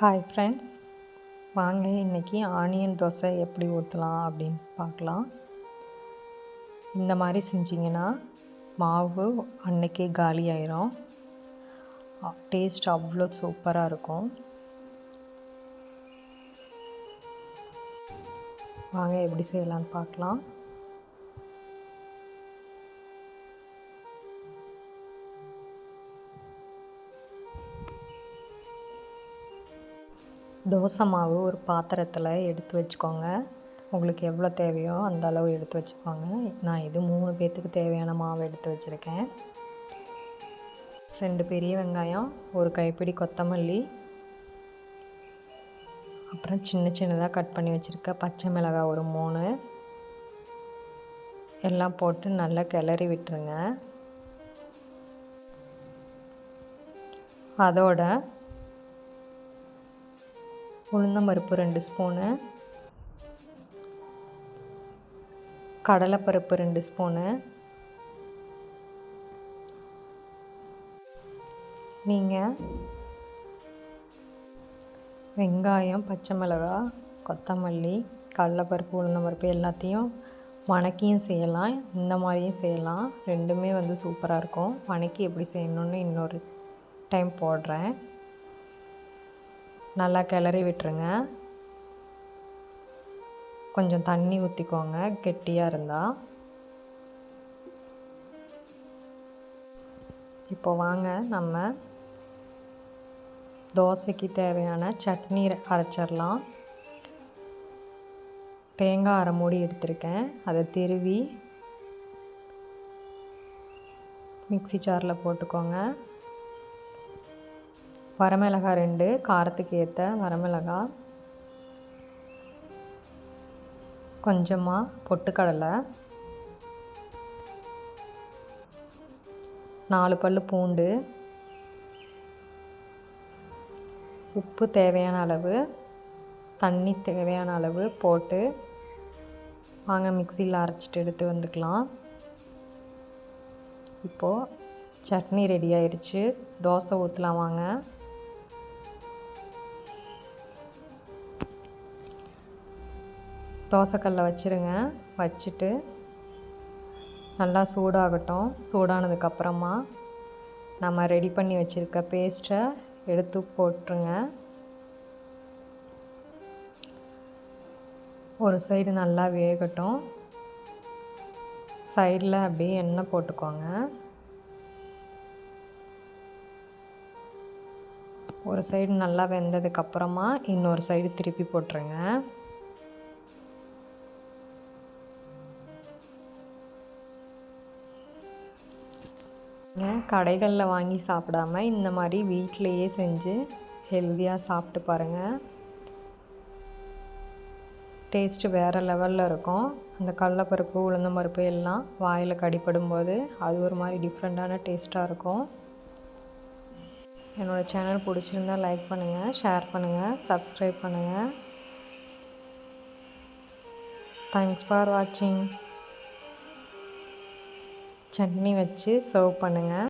Hi friends வாங்க இன்றைக்கி onion dosa எப்படி ஊற்றலாம் அப்படின்னு பார்க்கலாம். இந்த மாதிரி செஞ்சிங்கன்னா மாவு அன்னைக்கே காலி ஆயிரும். டேஸ்ட் அவ்வளோ சூப்பராக இருக்கும். வாங்க எப்படி செய்யலான்னு பார்க்கலாம். தோசை மாவு ஒரு பாத்திரத்தில் எடுத்து வச்சுக்கோங்க. உங்களுக்கு எவ்வளோ தேவையோ அந்த அளவு எடுத்து வச்சுக்கோங்க. நான் இது மூணு பேர்த்துக்கு தேவையான மாவு எடுத்து வச்சுருக்கேன். ரெண்டு பெரிய வெங்காயம் ஒரு கைப்பிடி கொத்தமல்லி அப்புறம் சின்ன சின்னதாக கட் பண்ணி வச்சுருக்க பச்சை மிளகாய் ஒரு மூணு. எல்லாம் போட்டு நல்லா கிளறி விட்டுருங்க. அதோட உளுந்தம்பருப்பு ரெண்டு ஸ்பூனு. கடலைப்பருப்பு ரெண்டு ஸ்பூனு. நீங்கள் வெங்காயம் பச்சை மிளகாய் கொத்தமல்லி கடலைப்பருப்பு உளுந்தம்பருப்பு எல்லாத்தையும் வணக்கியும் செய்யலாம். இந்த மாதிரியும் செய்யலாம். ரெண்டுமே வந்து சூப்பராக இருக்கும். வணக்கி எப்படி செய்யணுன்னு இன்னொரு டைம் போடுறேன். நல்லா கிளறி விட்டுருங்க. கொஞ்சம் தண்ணி ஊற்றிக்கோங்க கெட்டியாக இருந்தால் இப்போ வாங்க நம்ம தோசைக்கு தேவையான சட்னி அரைச்சிடலாம். தேங்காய் அரை மூடி எடுத்திருக்கேன். அதை திருவி மிக்சி ஜாரில் போட்டுக்கோங்க. வரமிளகாய் ரெண்டு காரத்துக்கு ஏற்ற வரமிளகாய் கொஞ்சமாக பொட்டுக்கடலை. நாலு பல் பூண்டு. உப்பு தேவையான அளவு தண்ணி தேவையான அளவு போட்டு வாங்க மிக்சியில் அரைச்சிட்டு எடுத்து வந்துக்கலாம். இப்போது சட்னி ரெடி ஆயிடுச்சு தோசை ஊற்றலாம் வாங்க. தோசைக்கல்லை வச்சுருங்க. வச்சுட்டு நல்லா சூடாகட்டும். சூடானதுக்கப்புறமா நம்ம ரெடி பண்ணி வச்சுருக்க பேஸ்ட்டை எடுத்து போட்டுருங்க. ஒரு சைடு நல்லா வேகட்டும். சைடில் அப்படியே எண்ணெய் போட்டுக்கோங்க. ஒரு சைடு நல்லா வெந்ததுக்கப்புறமா இன்னொரு சைடு திருப்பி போட்டுருங்க. கடைகளில் வாங்கி சாப்பிடாம இந்த மாதிரி வீட்டிலையே செஞ்சு ஹெல்த்தியாக சாப்பிட்டு பாருங்கள் டேஸ்ட்டு வேறு லெவலில் இருக்கும். அந்த கடலப்பருப்பு உளுந்தம்பருப்பு எல்லாம் வாயில் கடிப்படும் போது அது ஒரு மாதிரி டிஃப்ரெண்ட்டான டேஸ்ட்டாக இருக்கும். என்னோடய சேனல் பிடிச்சிருந்தா லைக் பண்ணுங்கள் ஷேர் பண்ணுங்கள் சப்ஸ்கிரைப் பண்ணுங்கள் தேங்க்ஸ் ஃபார் வாட்சிங் சட்னி வச்சு சர்வ் பண்ணுங்கள்